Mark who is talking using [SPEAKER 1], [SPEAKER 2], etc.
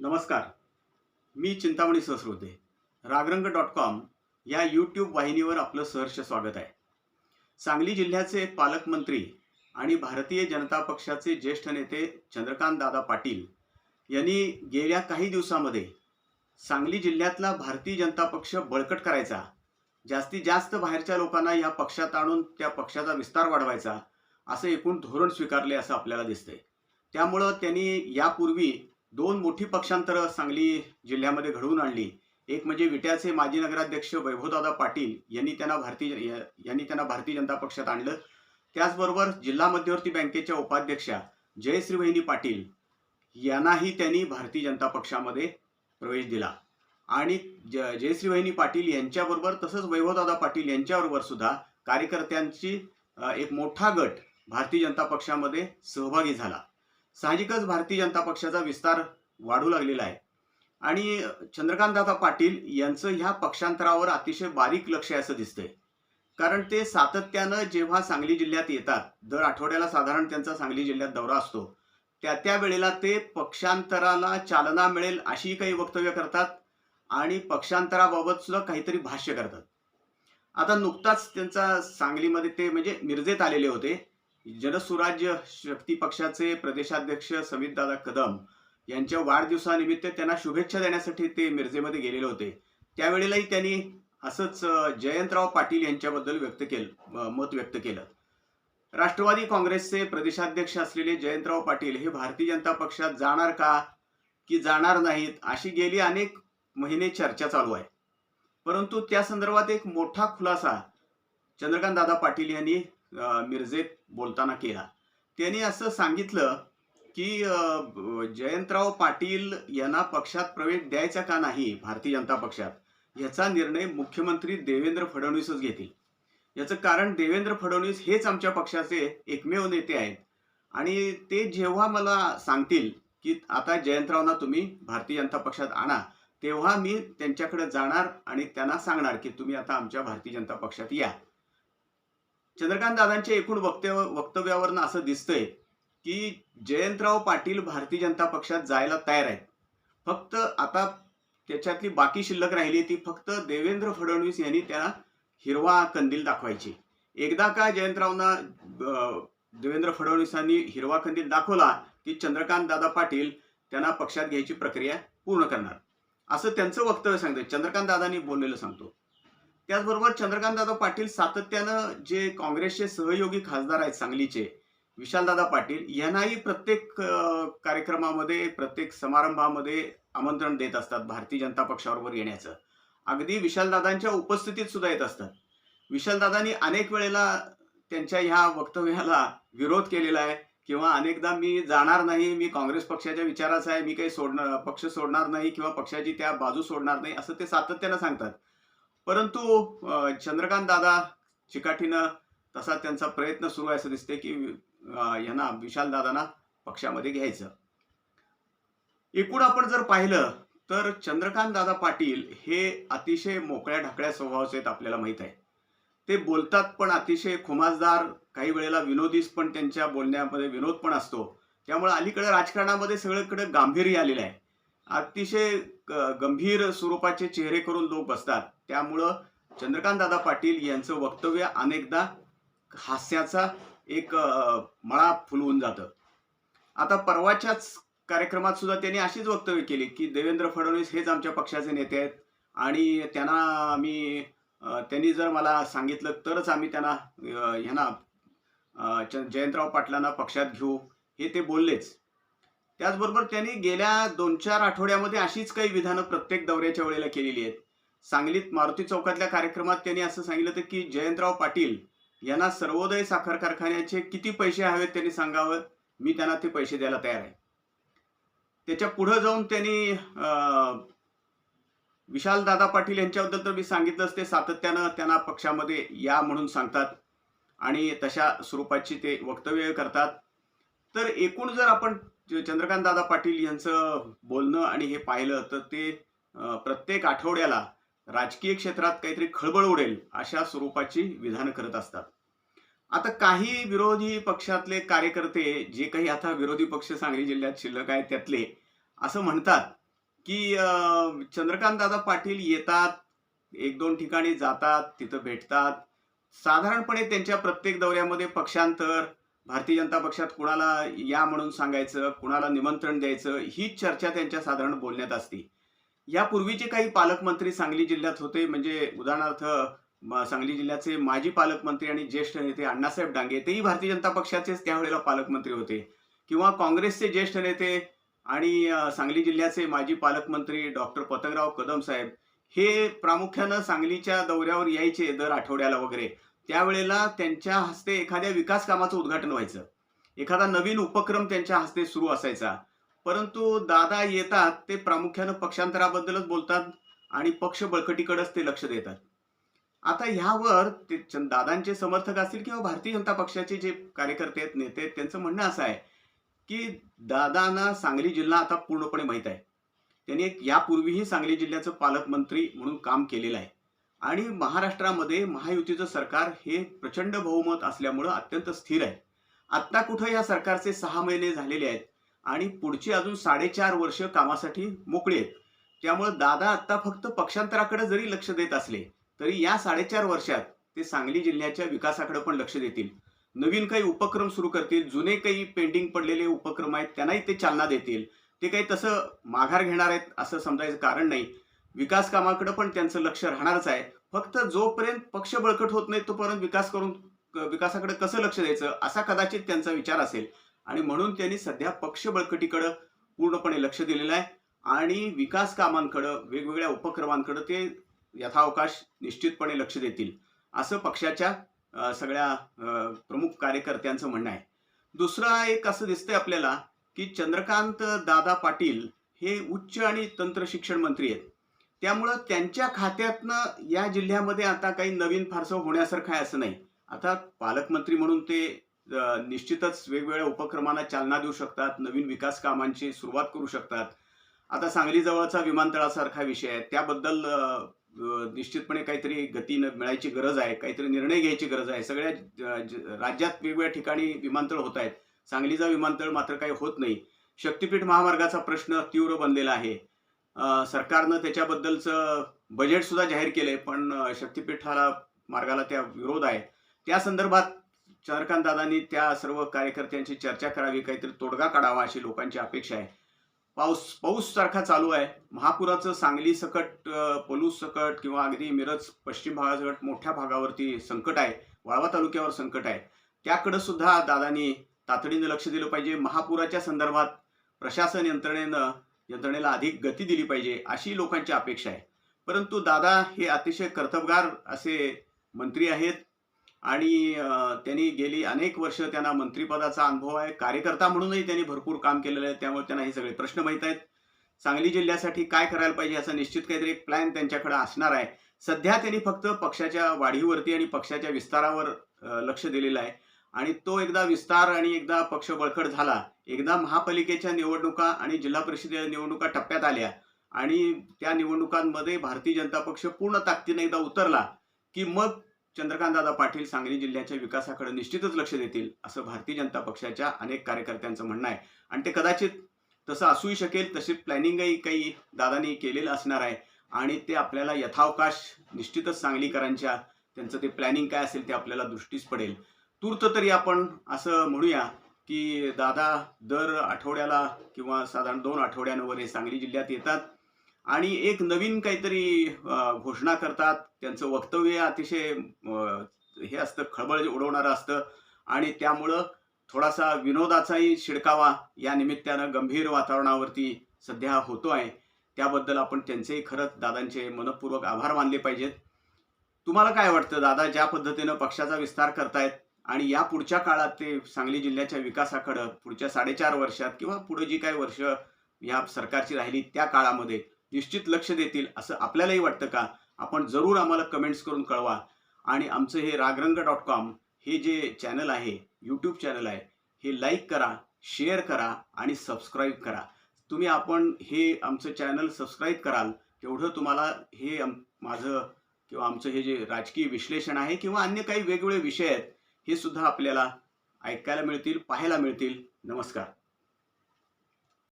[SPEAKER 1] नमस्कार. मी Chintamani Sahasrote. Ragarang dot com या यूट्यूब वाहिनीवर आपलं सहर्ष स्वागत आहे. सांगली जिल्ह्याचे पालकमंत्री आणि भारतीय जनता पक्षाचे ज्येष्ठ नेते चंद्रकांत दादा पाटील यांनी गेल्या काही दिवसामध्ये सांगली जिल्ह्यातला भारतीय जनता पक्ष बळकट करायचा जास्तीत जास्त बाहेरच्या लोकांना या पक्षात आणून त्या पक्षाचा विस्तार वाढवायचा असं एकूण धोरण स्वीकारले असं आपल्याला दिसतंय. त्यामुळं त्यांनी यापूर्वी दोन मोठी पक्षांतरं सांगली जिल्ह्यामध्ये घडवून आणली. एक म्हणजे विट्याचे माजी नगराध्यक्ष वैभवदादा पाटील यांनी त्यांना भारतीय यांनी त्यांना भारतीय जनता पक्षात आणलं. त्याचबरोबर जिल्हा मध्यवर्ती बँकेच्या उपाध्यक्षा जयश्री वहिनी पाटील यांनाही त्यांनी भारतीय जनता पक्षामध्ये प्रवेश दिला. आणि ज जयश्री वहिनी पाटील यांच्याबरोबर तसंच वैभवदादा पाटील यांच्याबरोबर सुद्धा कार्यकर्त्यांची एक मोठा गट भारतीय जनता पक्षामध्ये सहभागी झाला. साहजिकच भारतीय जनता पक्षाचा विस्तार वाढू लागलेला आहे. आणि चंद्रकांतदादा पाटील यांचं ह्या पक्षांतरावर अतिशय बारीक लक्ष आहे असं दिसतंय. कारण ते सातत्यानं जेव्हा सांगली जिल्ह्यात येतात दर आठवड्याला साधारण त्यांचा सांगली जिल्ह्यात दौरा असतो त्या त्या वेळेला ते पक्षांतराला चालना मिळेल अशी काही वक्तव्य करतात आणि पक्षांतराबाबत सुद्धा काहीतरी भाष्य करतात. आता नुकताच त्यांचा सांगलीमध्ये ते म्हणजे मिरजेत आलेले होते. जनसुराज्य शक्ती पक्षाचे प्रदेशाध्यक्ष समितदादा कदम यांच्या वाढदिवसानिमित्त त्यांना शुभेच्छा देण्यासाठी ते मिरजेमध्ये गेलेले होते. त्यावेळेलाही त्यांनी असंच जयंतराव पाटील यांच्याबद्दल व्यक्त केलं मत व्यक्त केलं. राष्ट्रवादी काँग्रेसचे प्रदेशाध्यक्ष असलेले जयंतराव पाटील हे भारतीय जनता पक्षात जाणार का की जाणार नाहीत अशी गेली अनेक महिने चर्चा चालू आहे. परंतु त्या संदर्भात एक मोठा खुलासा चंद्रकांत दादा पाटील यांनी मिरजेत बोलताना केला. त्यांनी असं सांगितलं की जयंतराव पाटील यांना पक्षात प्रवेश द्यायचा का नाही भारतीय जनता पक्षात? याचा निर्णय मुख्यमंत्री देवेंद्र फडणवीसच घेतील. याचं कारण देवेंद्र फडणवीस हेच आमच्या पक्षाचे एकमेव नेते आहेत. आणि ते जेव्हा मला सांगतील की आता जयंतरावना तुम्ही भारतीय जनता पक्षात आणा तेव्हा मी त्यांच्याकडे जाणार आणि त्यांना सांगणार की तुम्ही आता आमच्या भारतीय जनता पक्षात या. चंद्रकांत दादांच्या एकूण वक्तव्य वक्तव्यावरनं असं दिसतंय की जयंतराव पाटील भारतीय जनता पक्षात जायला तयार आहेत. फक्त आता त्याच्यातली बाकी शिल्लक राहिली ती फक्त देवेंद्र फडणवीस यांनी त्याला हिरवा कंदील दाखवायची. एकदा का जयंतरावना देवेंद्र फडणवीसांनी हिरवा कंदील दाखवला की चंद्रकांत दादा पाटील त्यांना पक्षात घ्यायची प्रक्रिया पूर्ण करणार. असं त्यांचं वक्तव्य सांगतं चंद्रकांत दादांनी बोललेलं सांगतो. त्याचबरोबर चंद्रकांत दादा पाटील सातत्यानं जे काँग्रेसचे सहयोगी खासदार आहेत सांगलीचे विशालदादा पाटील यांनाही प्रत्येक कार्यक्रमामध्ये प्रत्येक समारंभामध्ये आमंत्रण देत असतात भारतीय जनता पक्षाबरोबर येण्याचं. अगदी विशालदादांच्या उपस्थितीत सुद्धा येत असतात. विशालदादांनी अनेक वेळेला त्यांच्या ह्या वक्तव्याला विरोध केलेला आहे किंवा अनेकदा मी जाणार नाही मी काँग्रेस पक्षाच्या विचाराचा आहे मी काही सोडणार पक्ष सोडणार नाही किंवा पक्षाची त्या बाजू सोडणार नाही असं ते सातत्यानं सांगतात. परंतु चंद्रकांत दादा चिकाटीनं तसा त्यांचा प्रयत्न सुरू आहे असं दिसते की यांना विशाल दादांना पक्षामध्ये घ्यायचं. एकूण आपण जर पाहिलं तर चंद्रकांत दादा पाटील हे अतिशय मोकळ्या ढाकळ्या स्वभावाचे आहेत आपल्याला माहीत आहे. ते बोलतात पण अतिशय खुमासदार काही वेळेला विनोदीच पण त्यांच्या बोलण्यामध्ये विनोद पण असतो. त्यामुळे अलीकडे राजकारणामध्ये सगळीकडे गांभीर्य आलेलं आहे. अतिशय ग- गंभीर स्वरूपाचे चेहरे करून लोक बसतात. त्यामुळं चंद्रकांत दादा पाटील यांचं वक्तव्य अनेकदा हास्याचा एक मळा फुलवून जातं. आता परवाच्याच कार्यक्रमात सुद्धा त्यांनी अशीच वक्तव्य केली की देवेंद्र फडणवीस हेच आमच्या पक्षाचे नेते आहेत. आणि त्यांना आम्ही त्यांनी जर मला सांगितलं तरच आम्ही त्यांना ह्यांना जयंतराव पाटलांना पक्षात घेऊ हे ते बोललेच. त्याचबरोबर त्यांनी गेल्या दोन चार आठवड्यामध्ये अशीच काही विधानं प्रत्येक दौऱ्याच्या वेळेला केलेली आहेत. सांगलीत मारुती चौकातल्या कार्यक्रमात त्यांनी असं सांगितलं होतं की जयंतराव पाटील यांना सर्वोदय साखर कारखान्याचे किती पैसे हवेत त्यांनी सांगावं? मी त्यांना ते पैसे द्यायला तयार आहे. त्याच्या पुढं जाऊन त्यांनी विशाल दादा पाटील यांच्याबद्दल तर मी सांगितलंच ते सातत्यानं त्यांना पक्षामध्ये या म्हणून सांगतात आणि तशा स्वरूपाची ते वक्तव्य करतात. तर एकूण जर आपण चंद्रकांत दादा पाटील यांचं बोलणं आणि हे पाहिलं तर ते प्रत्येक आठवड्याला राजकीय क्षेत्रात काहीतरी खळबळ उडेल अशा स्वरूपाची विधानं करत असतात. आता काही विरोधी पक्षातले कार्यकर्ते जे काही आता विरोधी पक्ष सांगली जिल्ह्यात शिल्लक आहेत त्यातले असं म्हणतात की चंद्रकांत चंद्रकांतदादा पाटील येतात एक दोन ठिकाणी जातात तिथं भेटतात. साधारणपणे त्यांच्या प्रत्येक दौऱ्यामध्ये पक्षांतर भारतीय जनता पक्षात कुणाला या म्हणून सांगायचं कुणाला निमंत्रण द्यायचं ही चर्चा त्यांच्या साधारण बोलण्यात असते. यापूर्वीचे काही पालकमंत्री सांगली जिल्ह्यात होते म्हणजे उदाहरणार्थ सांगली जिल्ह्याचे माजी पालकमंत्री आणि ज्येष्ठ नेते अण्णासाहेब डांगे तेही भारतीय जनता पक्षाचेच त्यावेळेला पालकमंत्री होते. किंवा काँग्रेसचे ज्येष्ठ नेते आणि सांगली जिल्ह्याचे माजी पालकमंत्री डॉक्टर पतंगराव कदम साहेब हे प्रामुख्यानं सांगलीच्या दौऱ्यावर यायचे दर आठवड्याला वगैरे. त्यावेळेला त्यांच्या हस्ते एखाद्या विकास कामाचं उद्घाटन व्हायचं. एखादा नवीन उपक्रम त्यांच्या हस्ते सुरू असायचा. परंतु दादा येतात ते प्रामुख्यानं पक्षांतराबद्दलच बोलतात आणि पक्ष बळकटीकडेच ते लक्ष देतात. आता ह्यावर ते दादांचे समर्थक असतील किंवा भारतीय जनता पक्षाचे जे कार्यकर्ते आहेत नेते आहेत त्यांचं म्हणणं असं आहे की दादांना सांगली जिल्हा आता पूर्णपणे माहीत आहे. त्यांनी एक यापूर्वीही सांगली जिल्ह्याचं पालकमंत्री म्हणून काम केलेलं आहे. आणि महाराष्ट्रामध्ये महायुतीचं सरकार हे प्रचंड बहुमत असल्यामुळं अत्यंत स्थिर आहे. आत्ता कुठं या सरकारचे सहा महिने झालेले आहेत आणि पुढची अजून साडेचार वर्ष कामासाठी मोकळी आहेत. त्यामुळं दादा आत्ता फक्त पक्षांतराकडे जरी लक्ष देत असले तरी या साडेचार वर्षात ते सांगली जिल्ह्याच्या विकासाकडे पण लक्ष देतील. नवीन काही उपक्रम सुरू करतील जुने काही पेंडिंग पडलेले उपक्रम आहेत त्यांनाही ते चालना देतील. ते काही तसं माघार घेणार आहेत असं समजायचं कारण नाही. विकास कामाकडे पण त्यांचं लक्ष राहणारच आहे. फक्त जोपर्यंत पक्ष बळकट होत नाही तोपर्यंत विकास करून विकासाकडे कसं लक्ष द्यायचं असा कदाचित त्यांचा विचार असेल. आणि म्हणून त्यांनी सध्या पक्ष बळकटीकडं पूर्णपणे लक्ष दिलेलं आहे. आणि विकास कामांकडं वेगवेगळ्या उपक्रमांकडं ते यथावकाश निश्चितपणे लक्ष देतील असं पक्षाच्या सगळ्या प्रमुख कार्यकर्त्यांचं म्हणणं आहे. दुसरा एक असं दिसतंय आपल्याला की चंद्रकांत दादा पाटील हे उच्च आणि तंत्र शिक्षण मंत्री आहेत. त्यामुळं त्यांच्या खात्यातनं या जिल्ह्यामध्ये आता काही नवीन फारसं होण्यासारखं आहे असं नाही. आता पालकमंत्री म्हणून ते निश्चितच वेगवेगळ्या उपक्रमांना चालना देऊ शकतात नवीन विकास कामांची सुरुवात करू शकतात. आता सांगली जवळचा विमानतळासारखा विषय आहे. त्याबद्दल निश्चितपणे काहीतरी गती मिळायची गरज आहे काहीतरी निर्णय घ्यायची गरज आहे. सगळ्या राज्यात वेगवेगळ्या ठिकाणी विमानतळ होत आहेत. सांगलीचा विमानतळ मात्र काही होत नाही. शक्तीपीठ महामार्गाचा प्रश्न तीव्र बनलेला आहे. सरकारनं त्याच्याबद्दलचं बजेट सुद्धा जाहीर केलंय पण शक्तीपीठाला मार्गाला त्या विरोध आहे त्या संदर्भात चंद्रकांत दादांनी त्या सर्व कार्यकर्त्यांची चर्चा करावी काहीतरी तोडगा काढावा अशी लोकांची अपेक्षा आहे. पाऊस पाऊस सारखा चालू आहे. महापुराचं सांगली सकट पलूस सकट किंवा अगदी मिरज पश्चिम भागासकट मोठ्या भागावरती संकट आहे. वाळवा तालुक्यावर संकट आहे. त्याकडे सुद्धा दादांनी तातडीनं लक्ष दिलं पाहिजे. महापुराच्या संदर्भात प्रशासन यंत्रणेनं यंत्रणेला अधिक गती दिली पाहिजे अशी लोकांची अपेक्षा आहे. परंतु दादा हे अतिशय कर्तबगार असे मंत्री आहेत आणि त्यांनी गेली अनेक वर्ष त्यांना मंत्रिपदाचा अनुभव आहे. कार्यकर्ता म्हणूनही त्यांनी भरपूर काम केलेलं आहे. त्यामुळे त्यांना हे सगळे प्रश्न माहीत आहेत. सांगली जिल्ह्यासाठी काय करायला पाहिजे याचा निश्चित काहीतरी एक प्लॅन त्यांच्याकडे असणार आहे. सध्या त्यांनी फक्त पक्षाच्या वाढीवरती आणि पक्षाच्या विस्तारावर लक्ष दिलेलं आहे. आणि तो एकदा विस्तार आणि एकदा पक्ष बळकट झाला एकदा महापालिकेच्या निवडणुका आणि जिल्हा परिषद निवडणुका टप्प्यात आल्या आणि त्या निवडणुकांमध्ये भारतीय जनता पक्ष पूर्ण ताकदीने एकदा उतरला की मग चंद्रकांतदादा पाटील सांगली जिल्ह्याच्या विकासाकडे निश्चितच लक्ष देतील असं भारतीय जनता पक्षाच्या अनेक कार्यकर्त्यांचं म्हणणं आहे. आणि ते कदाचित तसं असूही शकेल तशी प्लॅनिंगही काही दादांनी केलेलं असणार आहे. आणि ते आपल्याला यथावकाश निश्चितच सांगलीकरांच्या त्यांचं ते प्लॅनिंग काय असेल ते आपल्याला दृष्टीस पडेल. तूर्त तरी आपण असं म्हणूया की दादा दर आठवड्याला किंवा साधारण दोन आठवड्यांवर हे सांगली जिल्ह्यात येतात आणि एक नवीन काहीतरी घोषणा करतात. त्यांचं वक्तव्य अतिशय हे असतं खळबळ उडवणारं असतं आणि त्यामुळं थोडासा विनोदाचाही शिडकावा या निमित्तानं गंभीर वातावरणावरती सध्या होतो आहे त्याबद्दल आपण त्यांचेही खरंच दादांचे मनपूर्वक आभार मानले पाहिजेत. तुम्हाला काय वाटतं दादा? ज्या पद्धतीनं पक्षाचा विस्तार करतायत आणि या पुढच्या काळात ते सांगली जिल्ह्याच्या विकासाकडं पुढच्या साडेचार वर्षात किंवा पुढे जी काही वर्ष या सरकारची राहिली त्या काळामध्ये निश्चित लक्ष देतील असं आपल्यालाही वाटतं का? आपण जरूर आम्हाला कमेंट्स करून कळवा. आणि आमचं हे रागरंग डॉट कॉम हे जे चॅनल आहे यूट्यूब चॅनल आहे हे लाईक करा शेअर करा आणि सबस्क्राईब करा. तुम्ही आपण हे आमचं चॅनल सबस्क्राईब कराल तेवढं तुम्हाला हे माझं किंवा आमचं हे जे राजकीय विश्लेषण आहे किंवा अन्य काही वेगवेगळे विषय आहेत हे सुद्धा आपल्याला ऐकायला मिळतील पाहायला मिळतील. नमस्कार.